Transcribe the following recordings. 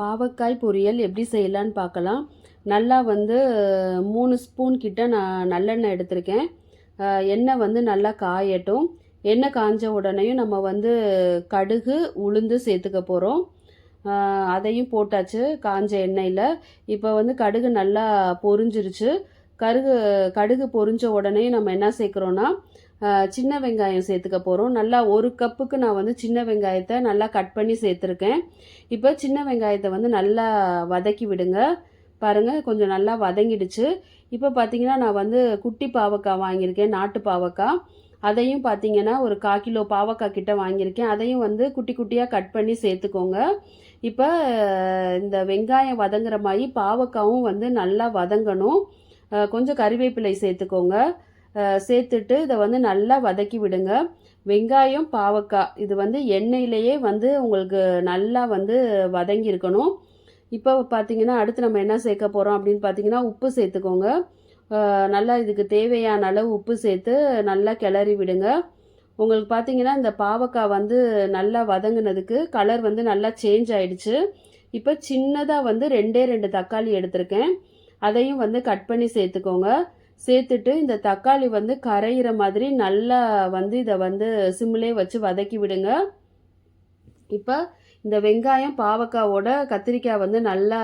பாவக்காய் பொரியல் எப்படி செய்யலான்னு பார்க்கலாம். நல்லா வந்து மூணு ஸ்பூன் கிட்ட நான் நல்லெண்ணெய் எடுத்திருக்கேன். எண்ணெய் வந்து நல்லா காயட்டும். எண்ணெய் காஞ்ச உடனேயும் நம்ம வந்து கடுகு உளுந்து சேர்த்துக்க போகிறோம் அதையும் போட்டாச்சு காஞ்ச எண்ணெயில். இப்போ வந்து கடுகு நல்லா பொரிஞ்சிருச்சு. கருகு கடுகு பொரிஞ்ச உடனே நம்ம என்ன சேர்க்குறோன்னா சின்ன வெங்காயம் சேர்த்துக்க போகிறோம் நல்லா ஒரு கப்புக்கு நான் வந்து சின்ன வெங்காயத்தை நல்லா கட் பண்ணி சேர்த்துருக்கேன். இப்போ சின்ன வெங்காயத்தை வந்து நல்லா வதக்கி விடுங்க. பாருங்கள் கொஞ்சம் நல்லா வதங்கிடுச்சு. இப்போ பார்த்தீங்கன்னா நான் வந்து குட்டி பாவக்காய் வாங்கியிருக்கேன் நாட்டு பாவக்காய். அதையும் பார்த்தீங்கன்னா ஒரு கால் கிலோ பாவக்காய் கிட்ட வாங்கியிருக்கேன். அதையும் வந்து குட்டி குட்டியாக கட் பண்ணி சேர்த்துக்கோங்க. இப்போ இந்த வெங்காயம் வதங்குற மாதிரி பாவக்காவும் வந்து நல்லா வதங்கணும். கொஞ்சம் கறிவேப்பிலை சேர்த்துக்கோங்க. சேர்த்துட்டு இதை வந்து நல்லா வதக்கி விடுங்க. வெங்காயம் பாவக்காய் இது வந்து எண்ணெயிலேயே வந்து உங்களுக்கு நல்லா வந்து வதங்கியிருக்கணும். இப்போ பார்த்தீங்கன்னா அடுத்து நம்ம என்ன சேர்க்க போகிறோம் அப்படின்னு பார்த்தீங்கன்னா உப்பு சேர்த்துக்கோங்க. நல்லா இதுக்கு தேவையான அளவு உப்பு சேர்த்து நல்லா கிளறி விடுங்க. உங்களுக்கு பார்த்தீங்கன்னா இந்த பாவக்காய் வந்து நல்லா வதங்கினதுக்கு கலர் வந்து நல்லா சேஞ்ச் ஆயிடுச்சு. இப்போ சின்னதாக வந்து ரெண்டே ரெண்டு தக்காளி எடுத்திருக்கேன். அதையும் வந்து கட் பண்ணி சேர்த்துக்கோங்க. சேர்த்துட்டு இந்த தக்காளி வந்து கரையிற மாதிரி நல்லா வந்து இதை வந்து சிம்மிலே வச்சு வதக்கி விடுங்க. இப்போ இந்த வெங்காயம் பாவக்காவோட கத்திரிக்காய் வந்து நல்லா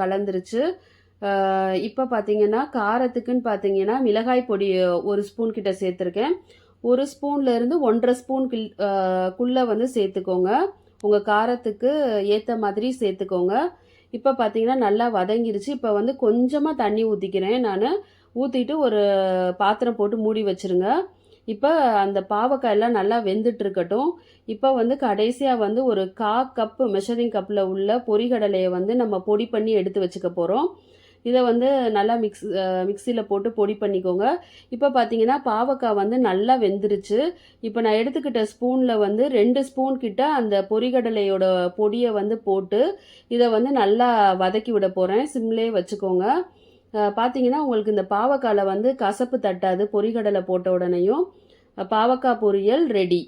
கலந்துருச்சு. இப்போ பார்த்தீங்கன்னா காரத்துக்குன்னு பார்த்தீங்கன்னா மிளகாய் பொடி ஒரு ஸ்பூன் கிட்ட சேர்த்துருக்கேன். ஒரு ஸ்பூன்ல இருந்து ஒன்றரை ஸ்பூன் கில் குள்ளே வந்து சேர்த்துக்கோங்க. உங்கள் காரத்துக்கு ஏற்ற மாதிரி சேர்த்துக்கோங்க. இப்போ பார்த்தீங்கன்னா நல்லா வதங்கிருச்சு. இப்போ வந்து கொஞ்சமாக தண்ணி ஊற்றிக்கிறேன் நான் ஊற்றிட்டு ஒரு பாத்திரம் போட்டு மூடி வச்சுருங்க. இப்போ அந்த பாவக்காய் எல்லாம் நல்லா வெந்துட்டு இருக்கட்டும். இப்போ வந்து கடைசியாக வந்து ஒரு கா கப்பு மெஷரிங் கப்பில் உள்ள பொறிகடலையை வந்து நம்ம பொடி பண்ணி எடுத்து வச்சுக்க போகிறோம் இதை வந்து நல்லா மிக்ஸ் மிக்சியில் போட்டு பொடி பண்ணிக்கோங்க. இப்போ பார்த்தீங்கன்னா பாவக்காய் வந்து நல்லா வெந்துருச்சு. இப்போ நான் எடுத்துக்கிட்ட ஸ்பூனில் வந்து ரெண்டு ஸ்பூன் கிட்ட அந்த பொரிகடலையோட பொடியை வந்து போட்டு இதை வந்து நல்லா வதக்கி விட போகிறேன் சிம்லேயே வச்சுக்கோங்க. பார்த்தீங்கன்னா உங்களுக்கு இந்த பாவக்காயில் வந்து கசப்பு தட்டாது பொரிகடலை போட்ட உடனேயும். பாவக்காய் பொரியல் ரெடி.